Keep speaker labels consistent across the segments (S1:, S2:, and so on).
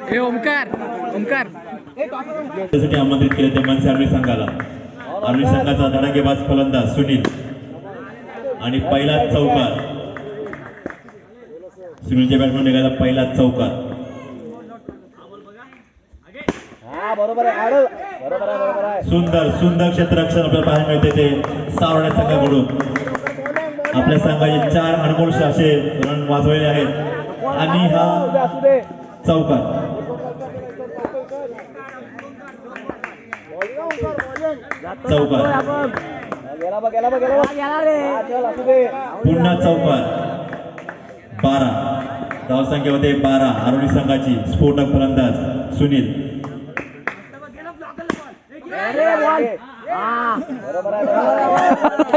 S1: हे ओमकार ओमकार.
S2: त्यासाठी आमंत्रित केले ते मनसे आर्मी संघाला. आर्मी संघाचा धडाकेबाज फलंदाज सुनील आणि पहिला चौकार. सुनीलच्या बॅटमॅन निघाला पहिला चौकार. सुंदर सुंदर क्षेत्ररक्षण आपल्याला पाहायला मिळते ते सावरण्या संघाकडून. आपल्या संघाचे चार अनमोल असे रन वाजवलेले आहेत. आणि हा चौकार चौकार पुन्हा चौकार बारा. धावसंख्या होते बारा. आरोली संघाची स्फोटक फलंदाज सुनील.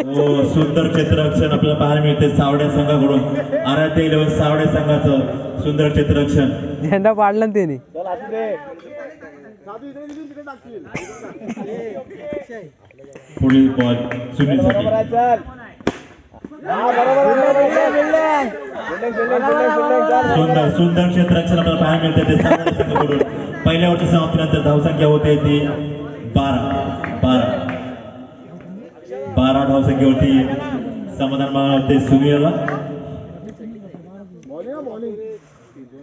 S2: हो सुंदर क्षेत्ररक्षण आपल्याला पाहायला मिळते सावड्या संघाकडून. आराध्य इलेव्हन सावड्या संघाचं सुंदर क्षेत्ररक्षण.
S1: झेंडा पाडला त्याने.
S2: पुढील बॉल सुनील
S3: हा
S2: सुंदर सुंदर क्षेत्ररक्षण आपल्याला पाहायला मिळते ते सावड्या संघाकडून. पहिल्या वर्षी समाप्तीनंतर धावसंख्या होते ती बारा. बारा धावसंख्येवरती समाधान मानणार होते सुनीलला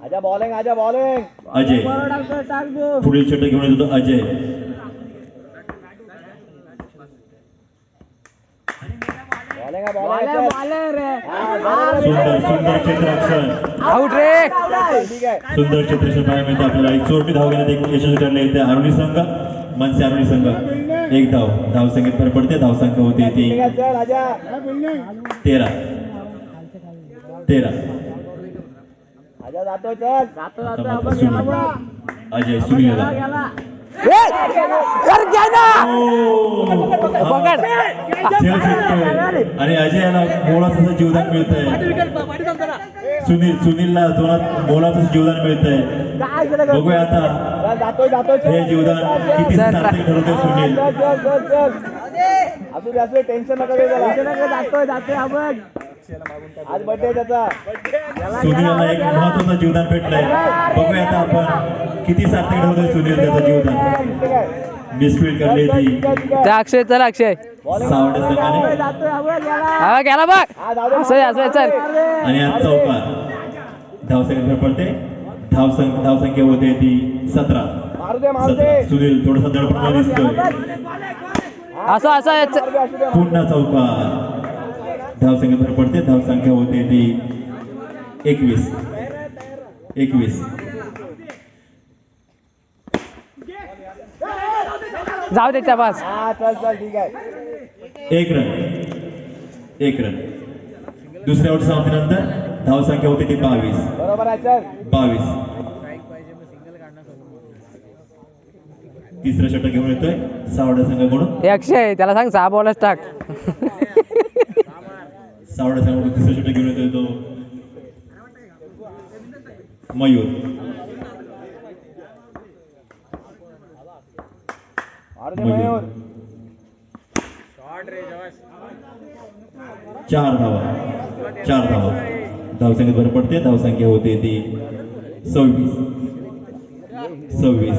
S3: आजा बॉलिंग आजा बॉलिंग
S2: अजय। पुढील षटक घेऊन येतो तो अजय। सुंदर सुंदर क्षेत्ररक्षण
S1: आउट रे
S2: सुंदर क्षेत्ररक्षण पाहायला मिळते आपल्याला एक चोरटी धाव घेण्यात एक यशस्वी ठरले ते आरोली संघ मनसे आरोली संघ एक धाव धाव संख्येत फरक पडते धाव संख्या होते ती. तेरा. तेरा.
S3: आजा जातो
S2: सुनील अजय आणि अजयला मोलाचं जीवदान मिळतंय. सुनील सुनीलला जोरात मोलाचं जीवदान मिळतंय.
S3: काय केलं
S2: बघूया आता. हे जीवदान किती सार्थक ठरवतोय सुनील.
S3: टेन्शन नका जातोय जातोय आपण. आज बर्थडे त्याचा.
S2: सुनीलला एक महत्वाचं जीवदान भेटलंय. बघूया आता आपण किती सार्थक ठरवतोय सुनील त्याचं जीवदान. मिसफील्ड करली ती
S1: त्या अक्षय चल अक्षय. गेला बघ. असं असं चल.
S2: आणि आज चौकार धावसंख्या पडते? धावसंख्या धावसंख्या होते ती सतरा. सुनील थोडासा दडपण दिसतोय.
S1: असं असं.
S2: पुन्हा चौकार धावसंख्या भर पडते धावसंख्या होते ती एकवीस. एकवीस.
S1: जाऊ दे त्या बस
S3: हा चल चल ठीक आहे.
S2: एक रन. एक रन. दुसऱ्या वर्ष समाप्तीनंतर धावसंख्या होती ती बावीस.
S3: बरोबर आहे चल.
S2: बावीस. तिसरं षटक घेऊन येतोय. सावड्या संघाकडून.
S1: हे अक्षय त्याला सांग सहा बॉलच टाक.
S2: सावड्या संघाकडून तिसरं षटक घेऊन येतोय तो मयूर. चार धावा. चार धावा. धावसंख्या भर पडते धावसंख्या होते ती सव्वीस. सव्वीस.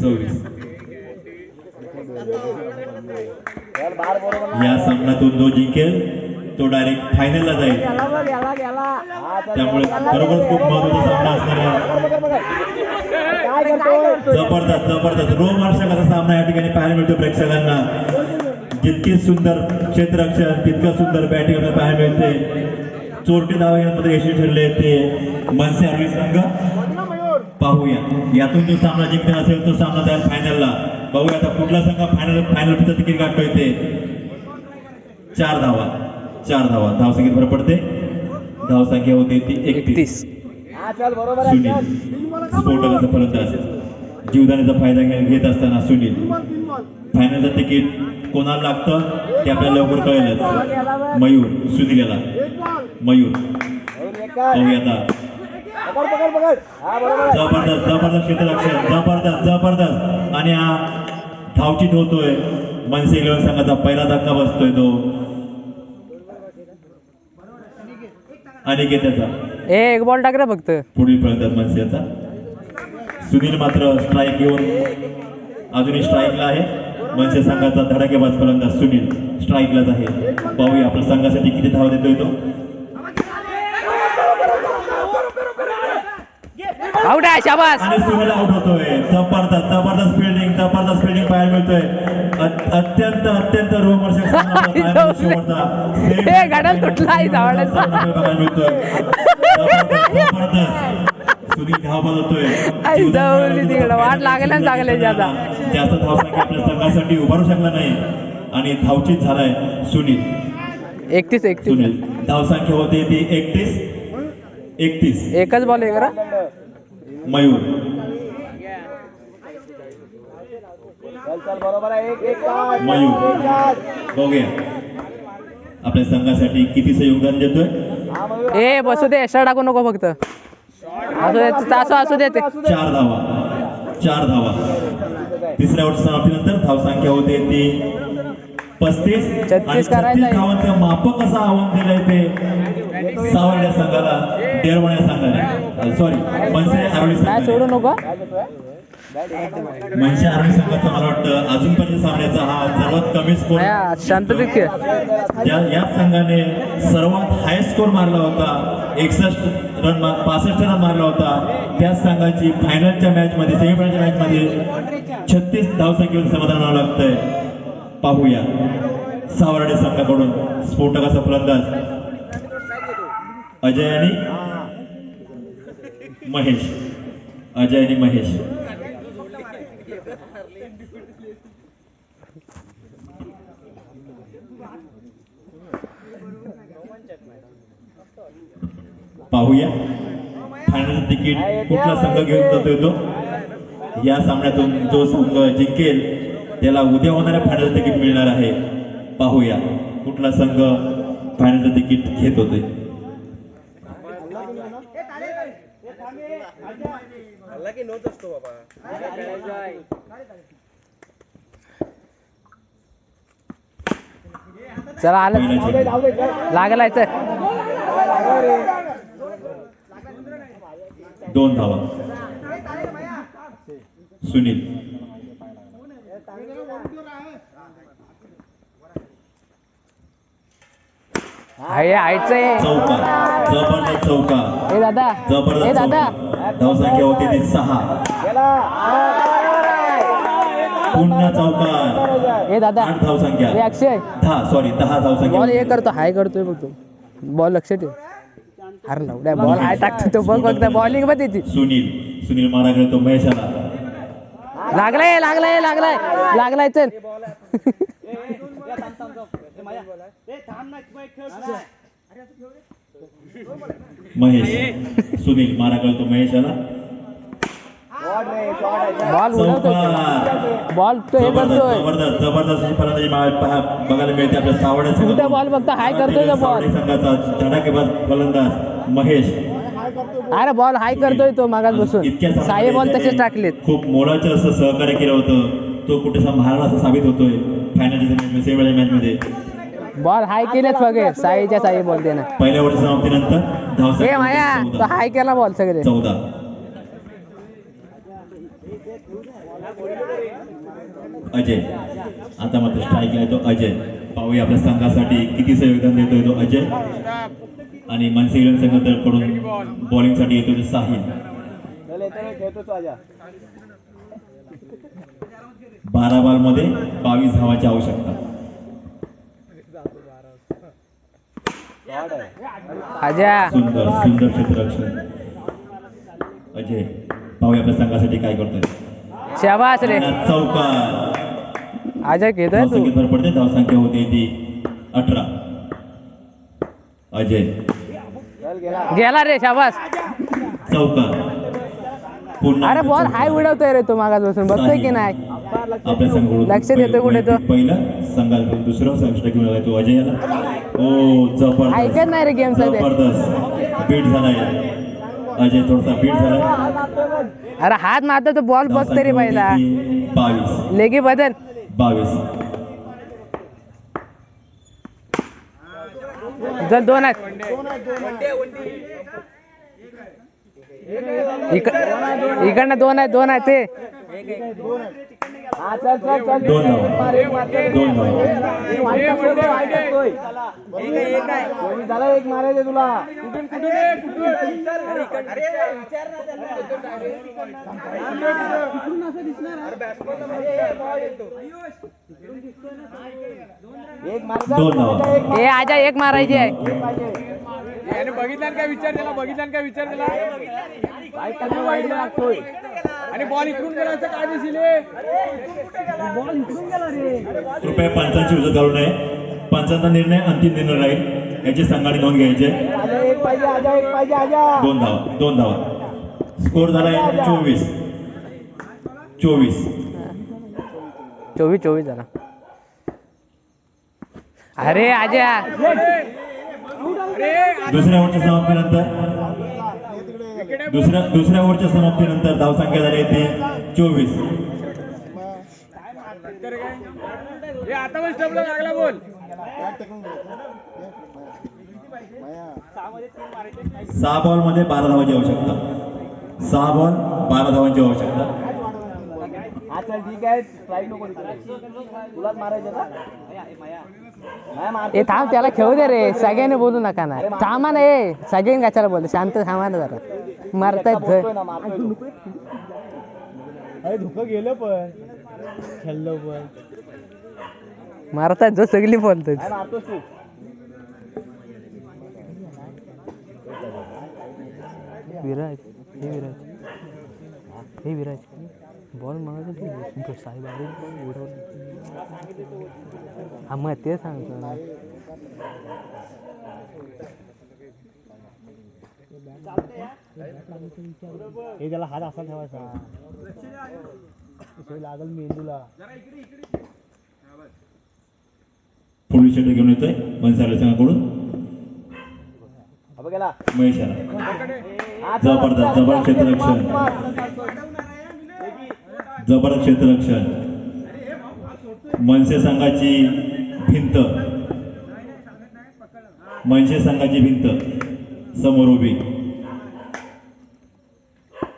S2: सव्वीस
S3: चल बार बरोबर
S2: या सामन्यातून जो जिंकेल तो डायरेक्ट फायनलला जाईल.
S3: चल
S2: त्यामुळे खरोखर खूप महत्त्वाचा सामना असणार जबरदस्त जबरदस्त. रोमहर्षक असा सामना या ठिकाणी पाहायला मिळतो प्रेक्षकांना. जितकी सुंदर क्षेत्ररक्षण तितकं सुंदर बॅटिंग आपल्याला पाहायला मिळते. चोरटी धावा यामध्ये यशस्वी ठरले ते मनसे आर्मी संघ. पाहूया. यातून जो सामना जिंकणार असेल तो सामना जाईल फायनलला बघूया आता कुठला संघ फायनल फायनल तिकीट काढतोय ते. चार धावा. चार धावा. धावसंख्येत भर पडते. धावसंख्या होती ती एकतीस.
S1: एकतीस.
S3: चल बरोबर आहे चल.
S2: सुनील स्फोटकाचा फलंदाज. जीवदानाचा फायदा घेत असताना सुनील फायनलचं तिकीट कोणाला लागतं? ते आपल्याला लवकर कळेलच. मयूर सुनील याला मयूर आता. जबरदस्त जबरदस्त क्षेत्ररक्षण जबरदस्त जबरदस्त. आणि हा धावचित होतोय. मनसे इलेव्हन संघाचा पहिला धक्का बसतोय तो. अनिकेताचा
S1: ए एक बॉल टाक रे फक्त.
S2: पुढील फलंदाज मनसेचा सुनील मात्र स्ट्राईक घेऊन अजूनही स्ट्राईकला आहे. मनसे संघाचा धडाकेबाज फलंदाज सुनील स्ट्राईकलाच आहे. पाहूया आपल्या संघासाठी किती धावा देतोय तो.
S1: आउट आहे शाबास.
S2: आणि सुनील आउट होतोय. जबरदस्त जबरदस्त फिल्डिंग जबरदस्त फिल्डिंग पाहायला मिळतोय. अत्यंत अत्यंत.
S1: हे गाडल तुटला.
S2: सुनील धाव.
S1: वाट लागल्या ना चांगल्या ज्यादा.
S2: जास्त धावसंख्या आपल्या संघासाठी उभारू शकला नाही आणि धावचीत झालाय सुनील
S1: एकतीस एकतीस
S2: सुनील धावसंख्या होती ती एकतीस एकतीस
S1: एकच बॉल आहे का
S2: मयूर
S3: चल बरोबर आहे. एक एक तास.
S2: बघूया. आपल्या संघासाठी कितीचं योगदान देतोय?
S3: हा
S1: ए बसू दे एक्स्ट्रा टाकू नको फक्त. असू दे असू असू दे
S2: चार धावा. चार धावा. तिसऱ्या वर्ष समाप्तीनंतर धावसंख्या होते ती पस्तीस
S1: छत्तीस
S2: आणि
S1: करायचं आहे.
S2: धावांचं मापक असं आव्हान दिलंय ते सावर्ड्या संघाला डेरवण्या संघाने सॉरी मनसे आरोळी
S1: सोडू नको.
S2: आरोळी संघाचा मला वाटतं अजूनपर्यंत सामन्याचा हा सर्वात कमी स्कोर याच संघाने सर्वात हाय स्कोर मारला होता. एकसष्ट रन पासष्ट रन मारला होता. त्याच संघाची फायनलच्या मॅच मध्ये सेमीफायनलच्या मॅच मध्ये छत्तीस धावसंख्येवर समाधान आणावं लागतंय. पाहूया. सावर्डे संघाकडून स्फोटकाचा फलंदाज. अजय आणि महेश. अजय आणि महेश. पाहूया. फायनल तिकीट कुठला संघ घेऊन जातोय तो? या सामन्यातून जो संघ जिंकेल त्याला उद्या होणाऱ्या फायनल तिकीट मिळणार आहे. पाहूया कुठला संघ फायनलचं तिकीट घेत होतोय.
S1: चला आलं.
S2: पहिला
S3: धाव दे,
S2: चेंडू.
S3: धाव दे, चल.
S1: लागलाय चल
S3: लागला रे.
S2: दोन धावा. सुनील. चौका. जबरदस्त चौका.
S1: ए दादा. ए
S2: जबरदस्त
S1: दादा.
S2: चौका. धावसंख्या होती ती सहा.
S3: गेला.
S2: पुन्हा चौका.
S1: ए दादा.
S2: आठ धावसंख्या.
S1: ए अक्षय.
S2: दहा सॉरी दहा
S1: बॉल हे
S2: धावसंख्या
S1: करतो. हाय करतोय बघ तू. बॉल लक्ष ठेव. अरे बॉल टाकतो तो बघ बॉलिंग बघ त्याची
S2: सुनील सुनील मारा तो महेशाला
S1: लागलाय लागलाय लागलाय. लागलाय चल.
S2: महेश सुनील मारा महेशाला
S1: बॉल बॉल तो हे
S2: जबरदस्त
S1: करतोय.
S2: जबरदस्त बघायला मिळते आपल्या सावड्या
S1: बॉल फक्त हाय करतोय तो बॉल
S2: संघाचा धडाकेबाज फलंदाज. महेश.
S1: अरे बॉल हाय करतोय तो मागास बसून. साहे बॉल तसेच टाकलेत.
S2: खूप मोलाचं असं सहकार्य केलं होतं. तो कुठेसा महाराणा असं साबित होतोय. फायनलच्या सेमीच्या मॅच मध्ये
S1: बॉल हाय केलेत वगैरे साईच्या साई बॉल त्यानं
S2: पहिल्या वर्ष समाप्तीनंतर
S1: माया तो. हाय केला बॉल सगळे.
S2: चौदा. अजय. आता मात्र स्ट्राईकला येतो अजय. पाहूया आपल्या संघासाठी कितीचं योगदान देतोय तो अजय. आणि मनसे इंग्लंड संघाकडून बॉलिंगसाठी येतो तो साहिल. बारा बॉलमध्ये बावीस धावाची आवश्यकता. सुंदर सुंदर क्षेत्ररक्षण. अजय पाहूया आपल्या संघासाठी काय करतोय.
S1: शाबास रे.
S2: चौकार
S1: अजय घेतोय
S2: पडते धावसंख्या होती ती अठरा. अजय.
S3: गेला
S1: रे शाबास. अरे बॉल. हाय उडवतोय रे तो मागास बसून बघतोय की नाही? लक्ष देतोय कुठे तो?
S2: पहिलं संघाकडून दुसरं संघ घेऊन आलाय तो अजयाला. ओ जबरदस्त.
S1: ऐकत नाही रे
S2: जबरदस्त. बीट झालाय. अजय थोडासा बीट झालाय.
S1: अरे हात मारतो तो बॉल बघ तरी पहिला. लेगी बदल.
S2: बावीस.
S1: जर दोन आहेत. इकडनं दोन आहेत दोन आहेत ते.
S2: दोन
S3: झालं एक मारायचं तुला एक मारायचा
S2: दोन धावा.
S3: एक
S1: ए आजा एक मारायची आहे.
S4: बघितलं काय विचार दिला बघितलं काय विचार दिला
S3: लागतोय.
S4: आणि बॉल इकडून गेला काय दिसेल?
S2: कृपया पंचांची उजत घालू नये. पंचांचा निर्णय अंतिम निर्णय राहील. याची संघाने नोंद घ्यायची. आहे.
S3: आजा एक पाहिजे आजा एक पाहिजे आजा.
S2: दोन धावा दोन धावा. स्कोर झालाय चोवीस. चोवीस.
S1: चोवीस चोवीस झाला. अरे आजा.
S2: दुसऱ्या ओव्हरच्या समाप्तीनंतर दुसऱ्या दुसऱ्या ओव्हरच्या समाप्तीनंतर धावसंख्या झाली आहे चोवीस.
S4: हे लागला बोल.
S2: सहा बॉलमध्ये बारा धावांची आवश्यकता. सहा बॉल बारा धावांची आवश्यकता.
S3: हा चल ठीक आहे. स्ट्राईक नको. तुलाच मारायचं का.
S1: ए थांब त्याला खेळू दे रे. सगळ्यांनी बोलू नका ना. थांबा ना ए. सगळ्यांनी कशाला बोलतो शांत थांबा ना जरा. मारतायत झ-
S3: ना, मारतोय तो.
S1: मारतायत जो सगळी बोलतोय.
S3: काय मारतोस तू.
S1: विराज हे विराज. हे विराज. बॉल मागत तो बॉल उडवलं हा मग ते सांगतो ना
S3: हे त्याला हात असा ठेवायचा लागल मेंदूला
S2: पुढील षटक घेऊन येतोय मनसारे संघाकडून
S3: अब गेला
S2: महेश याला
S3: हा, चल,
S2: जबरदस्त,
S3: चल,
S2: क्षेत्ररक्षण. जबरदस्त क्षेत्ररक्षण मनसे संघाची भिंत. मनसे संघाची भिंत. समोर उभी.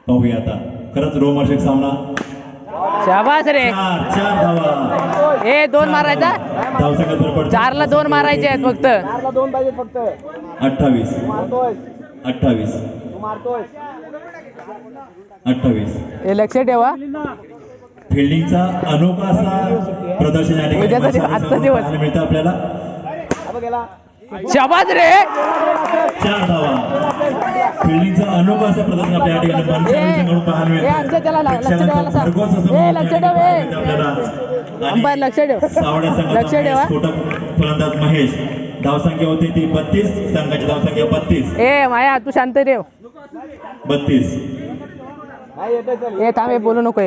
S2: पाहूया आता. खरंच रोमहर्षक सामना.
S1: शाबास रे.
S2: चार चार धावा.
S1: ए दोन मारायचा?
S2: धावसंख्या
S1: चारला दोन मारायचे आहेत फक्त.
S3: चारला दोन पाहिजे फक्त.
S2: अठ्ठावीस. अठ्ठावीस. अठ्ठावीस.
S1: हे लक्ष ठेवा.
S2: फिल्डिंगचा अनोखा असा प्रदर्शन या ठिकाणी मिळतं आपल्याला.
S1: शाबास रे!
S2: चार धावा. फिल्डिंगचं अनोखं असं प्रदर्शन आपल्या या ठिकाणी पाहायला. मिळतं. आपल्याला.
S1: अंपायर लक्ष ठेव. लक्ष ठेवा.
S2: फलंदाज महेश. धावसंख्या होती ती बत्तीस संघाची धावसंख्या बत्तीस.
S1: ए माया तू शांत ठेव
S2: बत्तीस.
S1: ए थांब बोलू नको.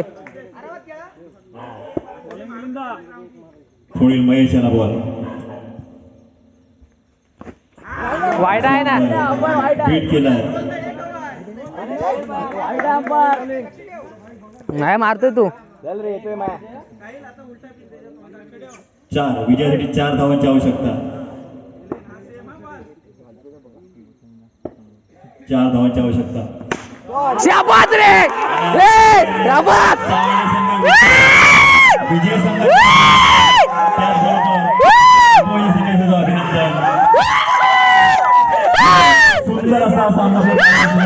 S2: पुढील महेश याला बॉल.
S1: वाईट आहे ना.
S2: बीट केलाय
S1: नाही मारतोय तू.
S3: चल रे येतोय माया.
S2: चार विजयासाठी चार धावांची आवश्यकता. चार धावांची आवश्यकता.
S1: शाबास रे! ए शाबास
S2: सावळे संघ विजय संघ त्याचबरोबर उपविजय संघाचं अभिनंदन सुंदर असा सामना